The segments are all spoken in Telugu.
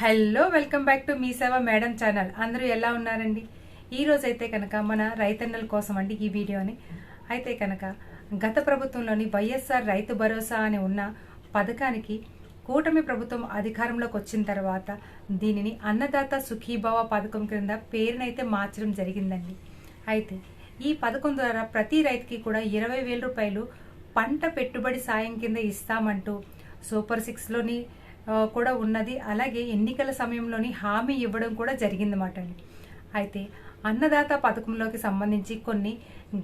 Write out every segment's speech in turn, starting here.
Hello welcome back to Mee Seva madam channel. అందరూ ఎలా ఉన్నారండి? ఈరోజు అయితే కనుక మన రైతన్నల కోసం అండి ఈ వీడియోని. అయితే కనుక గత ప్రభుత్వంలోని వైఎస్ఆర్ రైతు భరోసా అని ఉన్న పథకానికి కూటమి ప్రభుత్వం అధికారంలోకి వచ్చిన తర్వాత దీనిని అన్నదాత సుఖీభావ పథకం క్రింద పేరునైతే మార్చడం జరిగిందండి. అయితే ఈ పథకం ద్వారా ప్రతి రైతుకి కూడా ఇరవై వేల రూపాయలు పంట పెట్టుబడి సాయం కింద ఇస్తామంటూ సూపర్ సిక్స్లోని కూడా ఉన్నది. అలాగే ఎన్నికల సమయంలోని హామీ ఇవ్వడం కూడా జరిగిందన్నమాట అండి. అయితే అన్నదాత పథకంలోకి సంబంధించి కొన్ని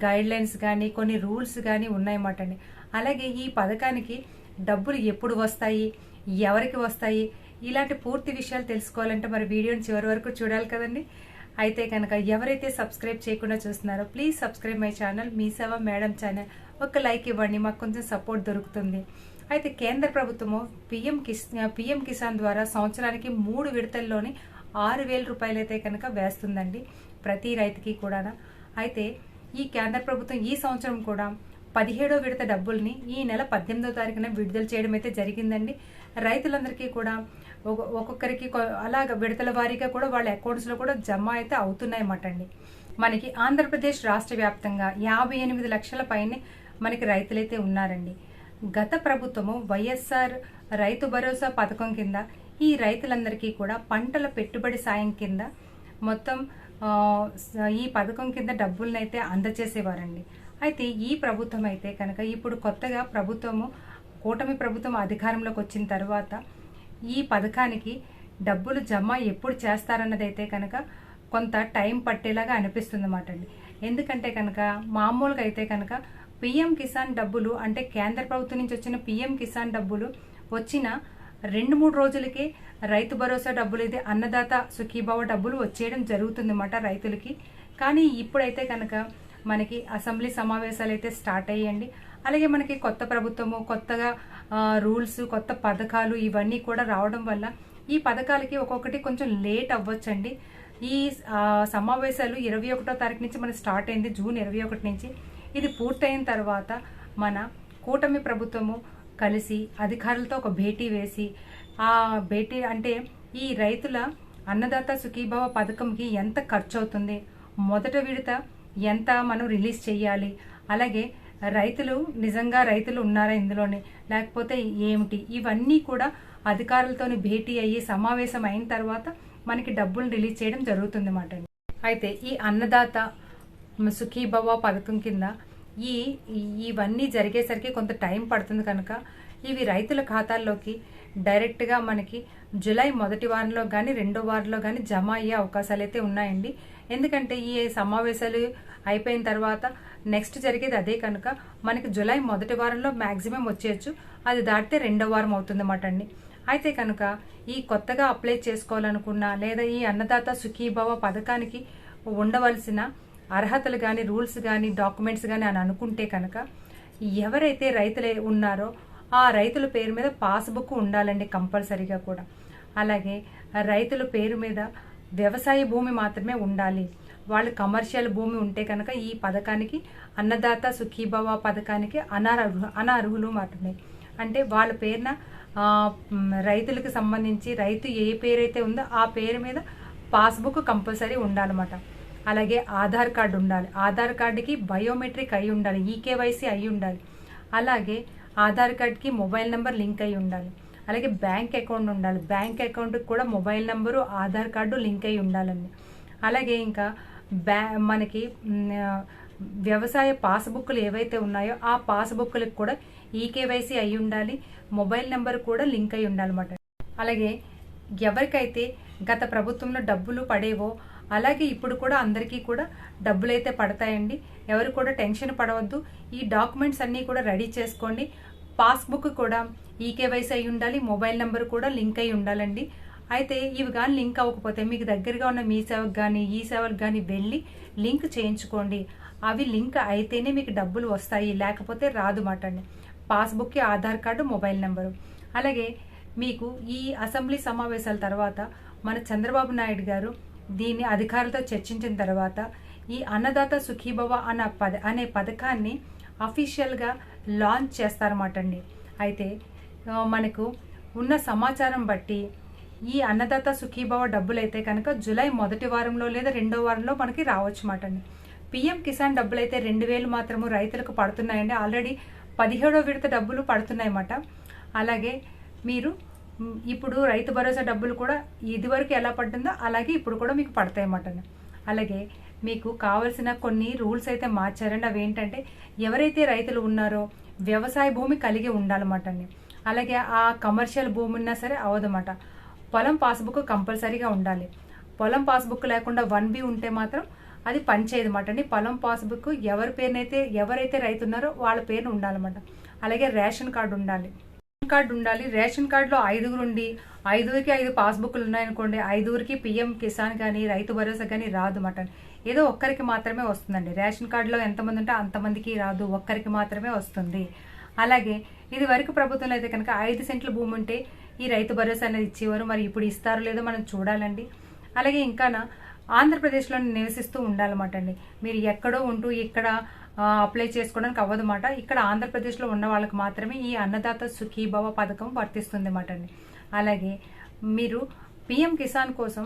గైడ్లైన్స్ కానీ కొన్ని రూల్స్ కానీ ఉన్నాయన్నమాట అండి. అలాగే ఈ పథకానికి డబ్బులు ఎప్పుడు వస్తాయి ఎవరికి వస్తాయి ఇలాంటి పూర్తి విషయాలు తెలుసుకోవాలంటే మరి వీడియోని చివరి వరకు చూడాలి కదండి. అయితే కనుక ఎవరైతే సబ్స్క్రైబ్ చేయకుండా చూస్తున్నారో please subscribe my channel Mee Seva madam channel ఒక లైక్ ఇవ్వండి మాకు కొంచెం సపోర్ట్ దొరుకుతుంది. అయితే కేంద్ర ప్రభుత్వము పిఎం కిస్ పిఎం కిసాన్ ద్వారా సంవత్సరానికి మూడు విడతల్లోని ఆరు వేల రూపాయలు అయితే కనుక వేస్తుందండి ప్రతి రైతుకి కూడా అయితే ఈ కేంద్ర ప్రభుత్వం ఈ సంవత్సరం కూడా పదిహేడో విడత డబ్బుల్ని ఈ నెల పద్దెనిమిదో తారీఖున విడుదల చేయడం అయితే జరిగిందండి. రైతులందరికీ కూడా ఒక్కొక్కరికి అలాగ విడతల వారీగా కూడా వాళ్ళ అకౌంట్స్లో కూడా జమ అయితే అవుతున్నాయన్నమాట అండి మనకి ఆంధ్రప్రదేశ్ రాష్ట్ర వ్యాప్తంగా యాభై ఎనిమిది లక్షల పైనే మనకి రైతులైతే ఉన్నారండి. గత ప్రభుత్వము వైఎస్ఆర్ రైతు భరోసా పథకం కింద ఈ రైతులందరికీ కూడా పంటల పెట్టుబడి సాయం కింద మొత్తం ఈ పథకం కింద డబ్బులనైతే అందచేసేవారండి అయితే ఈ ప్రభుత్వం అయితే కనుక ఇప్పుడు కొత్తగా ప్రభుత్వము కూటమి ప్రభుత్వం అధికారంలోకి వచ్చిన తర్వాత ఈ పథకానికి డబ్బులు జమ ఎప్పుడు చేస్తారన్నదైతే కనుక కొంత టైం పట్టేలాగా అనిపిస్తుంది అన్నమాట అండి ఎందుకంటే కనుక మామూలుగా అయితే కనుక పిఎం కిసాన్ డబ్బులు అంటే కేంద్ర ప్రభుత్వం నుంచి వచ్చిన పిఎం కిసాన్ డబ్బులు వచ్చిన రెండు మూడు రోజులకే రైతు భరోసా డబ్బులు అయితే అన్నదాత సుఖీభావ డబ్బులు వచ్చేయడం జరుగుతుందన్నమాట రైతులకి. కానీ ఇప్పుడైతే కనుక మనకి అసెంబ్లీ సమావేశాలు అయితే స్టార్ట్ అయ్యండి అలాగే మనకి కొత్త ప్రభుత్వము కొత్తగా రూల్స్ కొత్త పథకాలు ఇవన్నీ కూడా రావడం వల్ల ఈ పథకాలకి ఒక్కొక్కటి కొంచెం లేట్ అవ్వచ్చండి. ఈ సమావేశాలు ఇరవై ఒకటో తారీఖు నుంచి మనకి స్టార్ట్ అయింది జూన్ ఇరవై ఒకటి నుంచి. ఇది పూర్తయిన తర్వాత మన కూటమి ప్రభుత్వము కలిసి అధికారులతో ఒక భేటీ వేసి ఆ భేటీ అంటే ఈ రైతుల అన్నదాత సుఖీభావ పథకంకి ఎంత ఖర్చు అవుతుంది మొదట విడత ఎంత మనం రిలీజ్ చేయాలి అలాగే రైతులు నిజంగా రైతులు ఉన్నారా ఇందులోనే లేకపోతే ఏమిటి ఇవన్నీ కూడా అధికారులతోని భేటీ అయ్యి సమావేశం అయిన తర్వాత మనకి డబ్బులు రిలీజ్ చేయడం జరుగుతుంది అన్నమాట అయితే ఈ అన్నదాత సుఖీభవ పథకం కింద ఈ ఇవన్నీ జరిగేసరికి కొంత టైం పడుతుంది కనుక ఇవి రైతుల ఖాతాల్లోకి డైరెక్ట్గా మనకి జులై మొదటి వారంలో కానీ రెండో వారంలో కానీ జమ అయ్యే అవకాశాలు అయితే ఉన్నాయండి. ఎందుకంటే ఈ సమావేశాలు అయిపోయిన తర్వాత నెక్స్ట్ జరిగేది అదే కనుక మనకి జులై మొదటి వారంలో మ్యాక్సిమం వచ్చేయచ్చు. అది దాటితే రెండో వారం అవుతుందన్నమాట అండి. అయితే కనుక ఈ కొత్తగా అప్లై చేసుకోవాలనుకున్న లేదా ఈ అన్నదాత సుఖీభవ పథకానికి ఉండవలసిన అర్హతలు కానీ రూల్స్ కానీ డాక్యుమెంట్స్ కానీ అని అనుకుంటే కనుక ఎవరైతే రైతులు ఉన్నారో ఆ రైతుల పేరు మీద పాస్బుక్ ఉండాలండి కంపల్సరీగా కూడా. అలాగే రైతుల పేరు మీద వ్యవసాయ భూమి మాత్రమే ఉండాలి. వాళ్ళు కమర్షియల్ భూమి ఉంటే కనుక ఈ పథకానికి అన్నదాత సుఖీభవ పథకానికి అనర్హు అనర్హులు మాత్రమే. అంటే వాళ్ళ పేరున రైతులకు సంబంధించి రైతు ఏ పేరైతే ఉందో ఆ పేరు మీద పాస్బుక్ కంపల్సరీ ఉండాలన్నమాట. అలాగే ఆధార్ కార్డు ఉండాలి. ఆధార్ కార్డుకి బయోమెట్రిక్ అయి ఉండాలి. ఈకేవైసీ అయి ఉండాలి. అలాగే ఆధార్ కార్డ్కి మొబైల్ నెంబర్ లింక్ అయి ఉండాలి. అలాగే బ్యాంక్ అకౌంట్ ఉండాలి. బ్యాంక్ అకౌంట్కి కూడా mobile number Aadhaar card link అయి ఉండాలండి. అలాగే ఇంకా బ్యా మనకి వ్యవసాయ పాస్బుక్లు ఏవైతే ఉన్నాయో ఆ పాస్బుక్లకు కూడా ఈకేవైసీ అయి ఉండాలి. మొబైల్ నెంబర్ కూడా లింక్ అయి ఉండాలన్నమాట. అలాగే ఎవరికైతే గత ప్రభుత్వంలో డబ్బులు పడేవో అలాగే ఇప్పుడు కూడా అందరికీ కూడా డబ్బులు అయితే పడతాయండి. ఎవరు కూడా టెన్షన్ పడవద్దు. ఈ డాక్యుమెంట్స్ అన్నీ కూడా రెడీ చేసుకోండి. పాస్బుక్ కూడా ఈకేవైసీ అయి ఉండాలి. మొబైల్ నెంబర్ కూడా లింక్ అయి ఉండాలండి. అయితే ఇవి కానీ లింక్ అవ్వకపోతే మీకు దగ్గరగా ఉన్న మీ సేవకు కానీ ఈ సేవకు కానీ వెళ్ళి లింక్ చేయించుకోండి. అవి లింక్ అయితేనే మీకు డబ్బులు వస్తాయి. లేకపోతే రాదు మాట అండి. పాస్బుక్కి ఆధార్ కార్డు మొబైల్ నెంబరు. అలాగే మీకు ఈ అసెంబ్లీ సమావేశాల తర్వాత మన చంద్రబాబు నాయుడు గారు దీన్ని అధికారులతో చర్చించిన తర్వాత ఈ అన్నదాత సుఖీభవ అన్న పద అనే పథకాన్ని అఫీషియల్గా లాంచ్ చేస్తారన్నమాట అండి అయితే మనకు ఉన్న సమాచారం బట్టి ఈ అన్నదాత సుఖీభవ డబ్బులు అయితే కనుక జూలై మొదటి వారంలో లేదా రెండో వారంలో మనకి రావచ్చు మాట అండి పిఎం కిసాన్ డబ్బులు అయితే రెండు వేలు మాత్రము రైతులకు పడుతున్నాయండి. ఆల్రెడీ పదిహేడో విడత డబ్బులు పడుతున్నాయన్నమాట. అలాగే మీరు ఇప్పుడు రైతు భరోసా డబ్బులు కూడా ఇదివరకు ఎలా పడుతుందో అలాగే ఇప్పుడు కూడా మీకు పడతాయి అన్నమాట అలాగే మీకు కావలసిన కొన్ని రూల్స్ అయితే మార్చారండి. అవి ఏంటంటే ఎవరైతే రైతులు ఉన్నారో వ్యవసాయ భూమి కలిగి ఉండాలన్నమాట అండి అలాగే ఆ కమర్షియల్ భూమి ఉన్నా సరే అవదన్నమాట. పొలం పాస్బుక్ కంపల్సరీగా ఉండాలి. పొలం పాస్బుక్ లేకుండా వన్ బి ఉంటే మాత్రం అది పనిచేయదు అన్నమాట అండి పొలం పాస్బుక్ ఎవరి పేరునైతే ఎవరైతే రైతు ఉన్నారో వాళ్ళ పేరున ఉండాలన్నమాట. అలాగే రేషన్ కార్డు ఉండాలి. కార్డు ఉండాలి. రేషన్ కార్డులో ఐదుగురు ఉండి ఐదుగురికి ఐదు పాస్బుక్లు ఉన్నాయనుకోండి ఐదుగురికి పిఎం కిసాన్ కానీ రైతు భరోసా కానీ రాదు మాట ఏదో ఒక్కరికి మాత్రమే వస్తుందండి. రేషన్ కార్డులో ఎంతమంది ఉంటే అంతమందికి రాదు. ఒక్కరికి మాత్రమే వస్తుంది. అలాగే ఇది వరకు ప్రభుత్వంలో అయితే కనుక ఐదు సెంట్ల భూమి ఉంటే ఈ రైతు భరోసా అనేది ఇచ్చేవారు. మరి ఇప్పుడు ఇస్తారో లేదో మనం చూడాలండి. అలాగే ఇంకా ఆంధ్రప్రదేశ్లో నివసిస్తూ ఉండాలన్నమాట అండి మీరు ఎక్కడో ఉంటూ ఇక్కడ అప్లై చేసుకోవడానికి అవ్వదన్నమాట. ఇక్కడ ఆంధ్రప్రదేశ్లో ఉన్న వాళ్ళకి మాత్రమే ఈ అన్నదాత సుఖీభవ పథకం వర్తిస్తుంది అన్నమాట అండి. అలాగే మీరు పిఎం కిసాన్ కోసం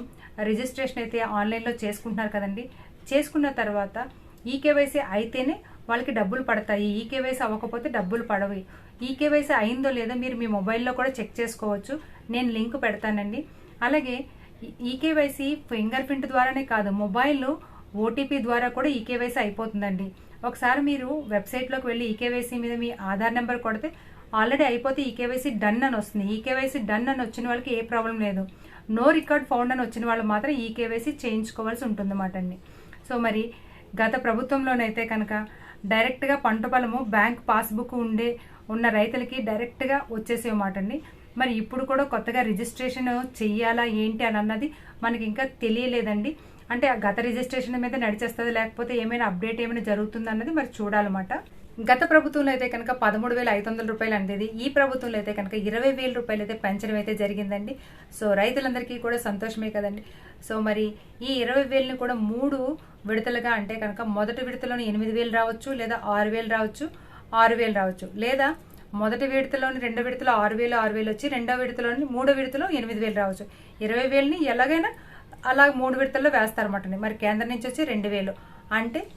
రిజిస్ట్రేషన్ అయితే ఆన్లైన్లో చేసుకుంటున్నారు కదండి. చేసుకున్న తర్వాత ఈకేవైసీ అయితేనే వాళ్ళకి డబ్బులు పడతాయి. ఈకేవైసీ అవ్వకపోతే డబ్బులు పడవు. ఈకేవైసీ అయిందో లేదో మీరు మీ మొబైల్లో కూడా చెక్ చేసుకోవచ్చు. నేను లింక్ పెడతానండి. అలాగే ఈకేవైసీ ఫింగర్ ప్రింట్ ద్వారానే కాదు మొబైల్లో ఓటీపీ ద్వారా కూడా ఈకేవైసీ అయిపోతుందండి. ఒకసారి మీరు వెబ్సైట్లోకి వెళ్ళి ఈకేవైసీ మీద మీ ఆధార్ నెంబర్ కొడితే ఆల్రెడీ అయిపోతే ఈకేవైసీ డన్ అని వస్తుంది. ఈకేవైసీ డన్ అని వచ్చిన వాళ్ళకి ఏ ప్రాబ్లం లేదు. నో రికార్డ్ ఫౌండ్ అని వచ్చిన వాళ్ళు మాత్రం ఈకేవైసీ చేయించుకోవాల్సి ఉంటుందన్నమాట అండి. సో మరి గత ప్రభుత్వంలోనైతే కనుక డైరెక్ట్గా పంట పొలము బ్యాంక్ పాస్బుక్ ఉండే ఉన్న రైతులకి డైరెక్ట్గా వచ్చేసేమాట అండి. మరి ఇప్పుడు కూడా కొత్తగా రిజిస్ట్రేషన్ చెయ్యాలా ఏంటి అని అన్నది మనకి ఇంకా తెలియలేదండి. అంటే ఆ గత రిజిస్ట్రేషన్ మీద నడిచేస్తుంది లేకపోతే ఏమైనా అప్డేట్ ఏమైనా జరుగుతుంది అన్నది మరి చూడాలన్నమాట. గత ప్రభుత్వంలో అయితే కనుక పదమూడు వేల ఐదు వందల రూపాయలు అందేది ఈ ప్రభుత్వంలో అయితే కనుక ఇరవై వేల రూపాయలు అయితే పెంచడం అయితే జరిగిందండి. సో రైతులందరికీ కూడా సంతోషమే కదండి. సో మరి ఈ ఇరవై వేలని కూడా మూడు విడతలుగా అంటే కనుక మొదటి విడతలోని ఎనిమిది వేలు రావచ్చు లేదా ఆరు వేలు రావచ్చు ఆరు వేలు రావచ్చు. లేదా మొదటి విడతలోని రెండో విడతలో ఆరు వేలు ఆరు వేలు వచ్చి రెండో విడతలోని మూడో విడతలో ఎనిమిది వేలు రావచ్చు. ఇరవై వేలని ఎలాగైనా అలా మూడు విడతల్లో వేస్తారన్నమాట మరి కేంద్రం నుంచి వచ్చి రెండు వేలు. అంటే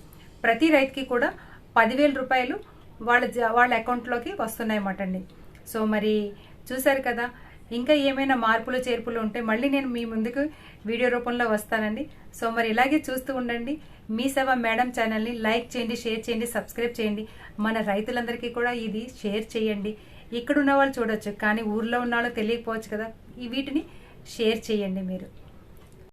ప్రతి రైతుకి కూడా పదివేల రూపాయలు వాళ్ళ జ- వాళ్ళ అకౌంట్లోకి వస్తున్నాయన్నమాట అండి. సో మరి చూశారు కదా ఇంకా ఏమైనా మార్పులు చేర్పులు ఉంటే మళ్ళీ నేను మీ ముందుకు వీడియో రూపంలో వస్తానండి. సో మరి ఇలాగే చూస్తూ ఉండండి. మీ సేవ మేడం ఛానల్ని లైక్ చేయండి షేర్ చేయండి సబ్స్క్రైబ్ చేయండి. మన రైతులందరికీ కూడా ఇది షేర్ చేయండి. ఇక్కడ ఉన్న వాళ్ళు చూడొచ్చు కానీ ఊర్లో ఉన్న వాళ్ళు తెలియకపోవచ్చు కదా. ఈ వీటిని షేర్ చేయండి మీరు.